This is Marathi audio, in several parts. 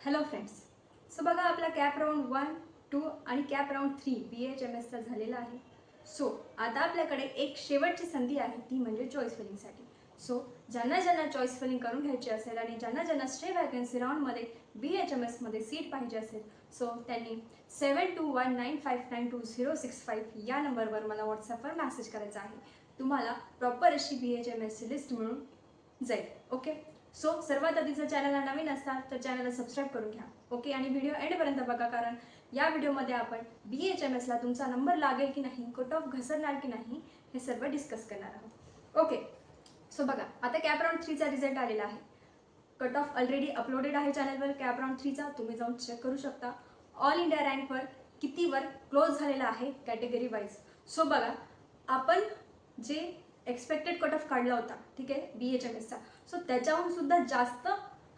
हॅलो फ्रेंड्स सो बघा आपला कॅप राऊंड वन टू आणि cap round three B H M एसचा झालेला आहे. सो आता आपल्याकडे एक शेवटची संधी आहे ती म्हणजे चॉईस फिलिंगसाठी सो ज्यांना ज्यांना चॉईस फिलिंग करून घ्यायची असेल आणि ज्यांना ज्यांना स्टे वॅकन्सी राऊंडमध्ये बी एच एम एसमध्ये सीट पाहिजे असेल सो त्यांनी seven two one nine five nine two zero six five या नंबरवर मला व्हॉट्सअपवर मेसेज करायचा आहे. तुम्हाला प्रॉपर अशी बी एच एम एसची लिस्ट मिळून जाईल. ओके सो सर्वात आधी जर चॅनलला नवीन असाल तर चॅनलला सबस्क्राईब करून घ्या. ओके आणि व्हिडिओ एंडपर्यंत बघा कारण या व्हिडिओमध्ये आपण बी एच एम एसला तुमचा नंबर लागेल की नाही कट ऑफ घसरणार की नाही हे सर्व डिस्कस करणार आहोत. ओके सो बघा आता कॅप राऊंड थ्रीचा रिझल्ट आलेला आहे. कट ऑफ ऑलरेडी अपलोडेड आहे चॅनलवर कॅप राऊंड थ्रीचा तुम्ही जाऊन चेक करू शकता. ऑल इंडिया रँकवर कितीवर क्लोज झालेला आहे कॅटेगरी वाईज सो बघा आपण जे एक्सपेक्टेड कट ऑफ काढला होता ठीक आहे? बी एच एम एसचा सो त्याच्याहून सुद्धा जास्त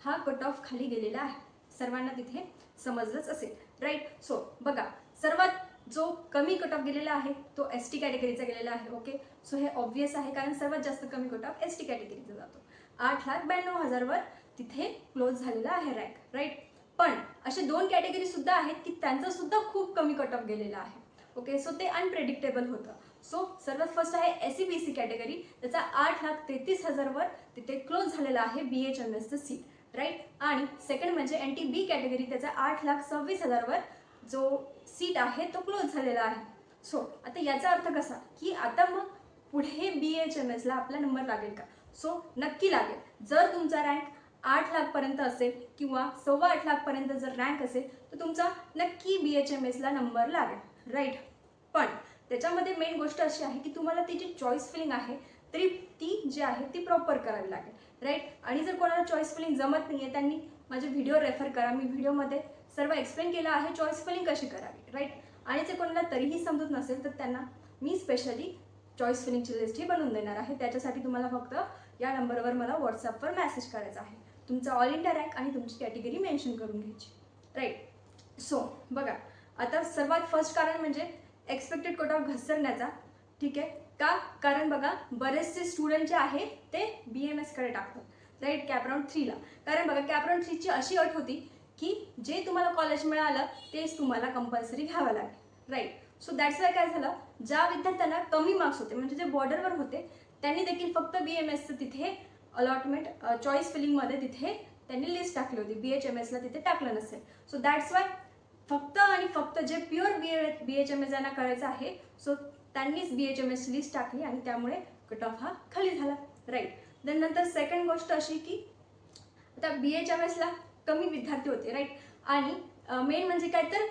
हा कट ऑफ खाली गेलेला आहे. सर्वांना तिथे समजलंच असेल राईट सो बघा सर्वात जो कमी कट ऑफ गेलेला आहे तो एस टी कॅटेगरीचा गेलेला आहे ओके सो हे ऑब्वियस आहे कारण सर्वात जास्त कमी कट ऑफ एस टी कॅटेगरीचा जातो. आठ लाख ब्याण्णव हजारवर तिथे क्लोज झालेला आहे रँक राईट पण असे दोन कॅटेगरी सुद्धा आहेत की त्यांचा सुद्धा खूप कमी कट ऑफ गेलेला आहे ओके सो ते अनप्रेडिक्टेबल होतं. सो सर्वात फर्स्ट आहे S C B C category त्याचा आठ लाख तेहतीस हजारवर तिथे क्लोज झालेला आहे बी एच एम एसचं सीट राईट आणि सेकंड म्हणजे एन टी बी कॅटेगरी त्याचा आठ लाख सव्वीस हजारवर जो सीट आहे तो क्लोज झालेला आहे. सो आता याचा अर्थ कसा? की आता मग पुढे बी एच एम एसला आपला नंबर लागेल का? सो नक्की लागेल. जर तुमचा रँक आठ लाखपर्यंत असेल किंवा सव्वा आठ लाखपर्यंत जर रँक असेल तर तुमचा नक्की बी एच एम एसला नंबर लागेल राईट पण त्याच्यामध्ये मेन गोष्ट अशी आहे की तुम्हाला ती जी चॉईस फिलिंग आहे तरी ती जी आहे ती प्रॉपर करावी लागेल राईट आणि जर कोणाला चॉईस फिलिंग जमत नाही आहे त्यांनी माझे व्हिडिओ रेफर करा. मी व्हिडिओमध्ये सर्व एक्सप्लेन केलं आहे चॉईस फिलिंग कशी करावी राईट आणि जर कोणाला तरीही समजत नसेल तर त्यांना मी स्पेशली चॉईस फिलिंगची लिस्ट ही बनवून देणार आहे. त्याच्यासाठी तुम्हाला फक्त या नंबरवर मला व्हॉट्सअपवर मेसेज करायचा आहे. तुमचा ऑल इंडिया रँक आणि तुमची कॅटेगरी मेन्शन करून घ्यायची राईट सो बघा आता सर्वात फर्स्ट कारण म्हणजे एक्सपेक्टेड कट ऑफ घसरण्याचा ठीक आहे? का? कारण बघा बरेचसे स्टुडंट जे आहे ते बी एम एसकडे टाकतात. राईट कॅपराऊंड थ्रीला कारण बघा कॅपराऊंड थ्रीची अशी अट होती की जे तुम्हाला कॉलेज मिळालं तेच तुम्हाला कंपल्सरी घ्यावं लागेल. राईट सो दॅट्स वाय काय झालं? ज्या विद्यार्थ्यांना कमी मार्क्स होते म्हणजे जे बॉर्डरवर होते त्यांनी देखील फक्त बी एम एसचं तिथे अलॉटमेंट चॉईस फिलिंगमध्ये तिथे त्यांनी लिस्ट टाकली होती. बी एच एम एसला तिथे टाकलं नसेल. सो दॅट्स वाय फक्त आणि फक्त जे pure B A B H M S यांना करायचं आहे सो त्यांनीच B H M S list टाकली आणि त्यामुळे कट ऑफ हा खाली झाला. राईट देन नंतर सेकंड गोष्ट अशी की आता बी एच एम एसला कमी विद्यार्थी होते राईट आणि मेन म्हणजे काय तर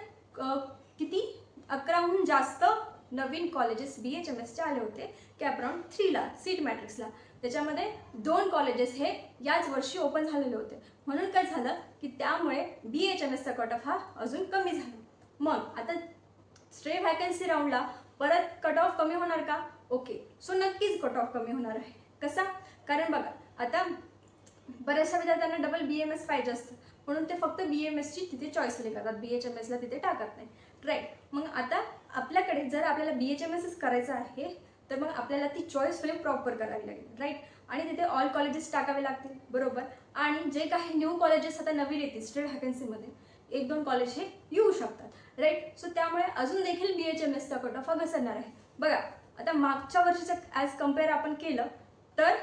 किती? अकराहून जास्त नवीन कॉलेजेस बी एच एम एसचे आले होते कॅपराऊंड थ्रीला सीट मॅट्रिक्सला त्याच्यामध्ये दोन कॉलेजेस हे याच वर्षी ओपन झालेले होते. म्हणून काय झालं की त्यामुळे बी एच एम एसचा कट ऑफ हा अजून कमी झाला. मग आता स्ट्रे व्हॅकन्सी राऊंडला परत कट ऑफ कमी होणार का? ओके सो नक्कीच कट ऑफ कमी होणार आहे. कसा? कारण बघा आता बऱ्याचशा विद्यार्थ्यांना डबल बी एम एस पाहिजे असतं. म्हणून ते फक्त बी एम एसची तिथे चॉईस करतात बी एच एम एसला तिथे टाकत नाही. राईट मग आता आपल्याकडे जर आपल्याला बी एच एम एसच करायचं आहे तर मग आपल्याला ती चॉईस फ्रेम प्रॉपर करावी लागेल राईट आणि तिथे ऑल कॉलेजेस टाकावे लागतील बरोबर? आणि जे काही न्यू कॉलेजेस आता नवीन येतील स्टेट व्हॅकन्सीमध्ये एक दोन कॉलेज हे येऊ शकतात राईट सो त्यामुळे अजून देखील बी एच एम एसचा कट ऑफ हा घसरणार आहे. बघा आता मागच्या वर्षीचं ॲज कंपेअर आपण केलं तर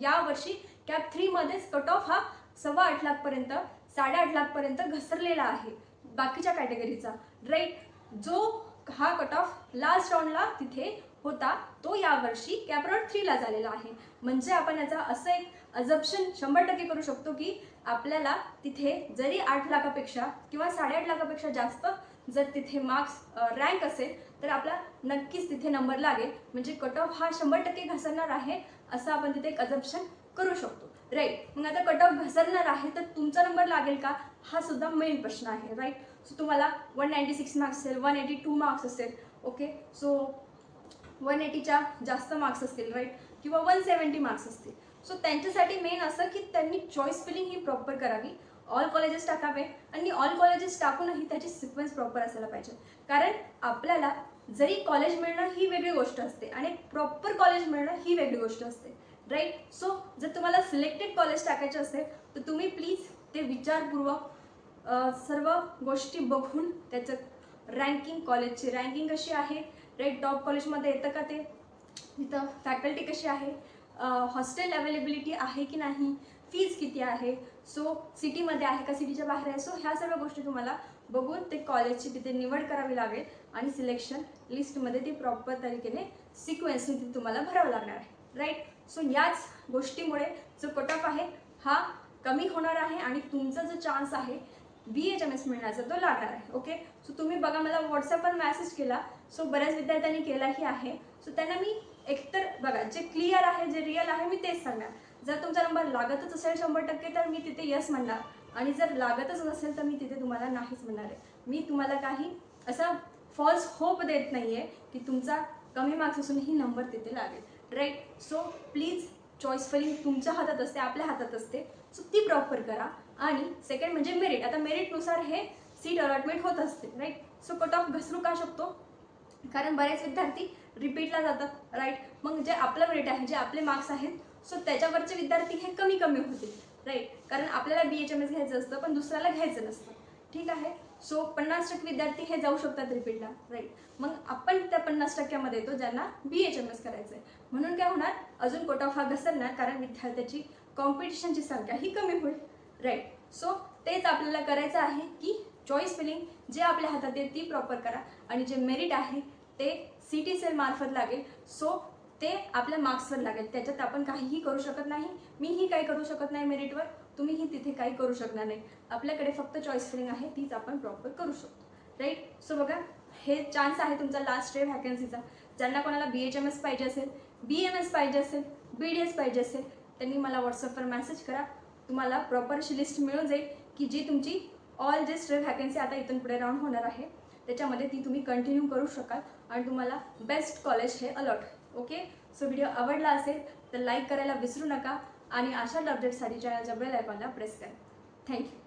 यावर्षी कॅप थ्रीमध्येच कट ऑफ हा सव्वा आठ लाखपर्यंत साडेआठ लाखपर्यंत घसरलेला आहे बाकीच्या कॅटेगरीचा राईट जो हा कट ऑफ लास्ट राऊंडला तिथे होता. तो यावर्षी कॅपरॉट थ्रीला झालेला आहे. म्हणजे आपण याचा असं एक अजप्शन शंभर टक्के करू शकतो की आपल्याला तिथे जरी आठ लाखापेक्षा किंवा साडेआठ लाखापेक्षा जास्त जर तिथे मार्क्स रँक असेल तर आपला नक्कीच तिथे नंबर लागेल. म्हणजे कट ऑफ हा शंभर टक्के घसरणार आहे असं आपण तिथे एक अजप्शन करू शकतो. राईट मग आता कट ऑफ घसरणार आहे तर तुमचा नंबर लागेल का? हा सुद्धा मेन प्रश्न आहे. राईट सो तुम्हाला वन नाईन्टी सिक्स मार्क्स असेल वन एटी टू मार्क्स असेल ओके सो वन एटीच्या जास्त मार्क्स असतील राईट किंवा वन सेवन्टी मार्क्स असतील. सो त्यांच्यासाठी मेन असं की त्यांनी चॉईस फिलिंग ही प्रॉपर करावी. ऑल कॉलेजेस टाकावे आणि ऑल कॉलेजेस टाकूनही त्याची सिक्वेन्स प्रॉपर असायला पाहिजे. कारण आपल्याला जरी कॉलेज मिळणं ही वेगळी गोष्ट असते आणि प्रॉपर कॉलेज मिळणं ही वेगळी गोष्ट असते राईट सो जर तुम्हाला सिलेक्टेड कॉलेज टाकायचे असेल तर तुम्ही प्लीज ते विचारपूर्वक सर्व गोष्टी बघून त्याचं रँकिंग कॉलेजची रँकिंग कशी आहे? रेट टॉप कॉलेजमध्ये येतं का ते? तिथं फॅकल्टी कशी आहे? हॉस्टेल अवेलेबिलिटी आहे की नाही? फीज किती आहे? सो सिटीमध्ये आहे का? सिटीच्या बाहेर आहे? सो ह्या सर्व गोष्टी तुम्हाला बघून ते कॉलेजची तिथे निवड करावी लागेल आणि सिलेक्शन लिस्टमध्ये ती प्रॉपर तरीकेने सिक्वेन्सने ती तुम्हाला भरावं लागणार आहे. राईट सो याच गोष्टीमुळे जो कट ऑफ आहे हा कमी होणार आहे आणि तुमचा जो चान्स आहे बी एच एम एस मिळण्याचा तो लागणार आहे ओके सो तुम्ही बघा मला व्हॉट्सअपवर मॅसेज केला. सो बऱ्याच विद्यार्थ्यांनी केलाही आहे. सो त्यांना मी एकतर बघा जे क्लिअर आहे जे रिअल आहे मी तेच सांगणार. जर तुमचा नंबर लागतच असेल शंभर टक्के तर मी तिथे यस म्हणणार. आणि जर लागतच नसेल तर मी तिथे तुम्हाला नाहीच म्हणणार आहे. मी तुम्हाला काही असा फॉल्स होप देत नाही आहे की तुमचा कमी मार्क्स असूनही नंबर तिथे लागेल. Right so please choice filling तुमच्या हातात असते आपल्या हातात असते. सो ती प्रॉपर करा. आणि सेकंड म्हणजे मेरिट आता मेरिटनुसार हे सीट अलॉटमेंट होत असते राईट सो कट ऑफ घसरू का शकतो? कारण बरेच विद्यार्थी रिपीटला जातात राईट मग जे आपलं मेरिट आहे जे आपले मार्क्स आहेत सो त्याच्यावरचे विद्यार्थी हे कमी कमी होतील राईट कारण आपल्याला बी एच एम एस घ्यायचं असतं पण दुसऱ्याला घ्यायचं नसतं. ठीक आहे? सो पन्नास टक्के विद्यार्थी हे जाऊ शकतात रिपीटला राईट मग आपण त्या पन्नास टक्क्यामध्ये येतो ज्यांना बी एच एम एस करायचं आहे म्हणून काय होणार? अजून कोट ऑफ हा घसरणार कारण विद्यार्थ्याची कॉम्पिटिशनची संख्या ही कमी होईल राईट सो तेच आपल्याला करायचं आहे की चॉईस फिलिंग जे आपल्या हातात आहे ती प्रॉपर करा आणि जे मेरिट आहे ते सी टी सेल मार्फत लागेल. सो ते आपल्या मार्क्सवर लागेल. त्याच्यात आपण काहीही करू शकत नाही. मीही काही करू शकत नाही मेरिटवर तुम्हीही तिथे काही करू शकणार नाही. आपल्याकडे फक्त चॉईस फिलिंग आहे तीच आपण प्रॉपर करू शकतो. राईट सो बघा हे चान्स आहे तुमचा लास्ट डे व्हॅकन्सीचा ज्यांना कोणाला बी एच एम एस पाहिजे असेल बी एम एस पाहिजे असेल बी डी एस पाहिजे असेल त्यांनी मला व्हॉट्सअपवर मेसेज करा. तुम्हाला प्रॉपर अशी लिस्ट मिळून जाईल की जी तुमची ऑल जे स्ट्रे व्हॅकन्सी आता इथून पुढे राऊंड होणार आहे. त्याच्यामध्ये ती तुम्ही कंटिन्यू करू शकाल आणि तुम्हाला बेस्ट कॉलेज हे अलॉट ओके सो व्हिडिओ आवडला असेल तर लाईक करायला विसरू नका. आणि अशा अपडेट्ससाठी चॅनलच्या बेल आयकॉनला प्रेस करा. थँक्यू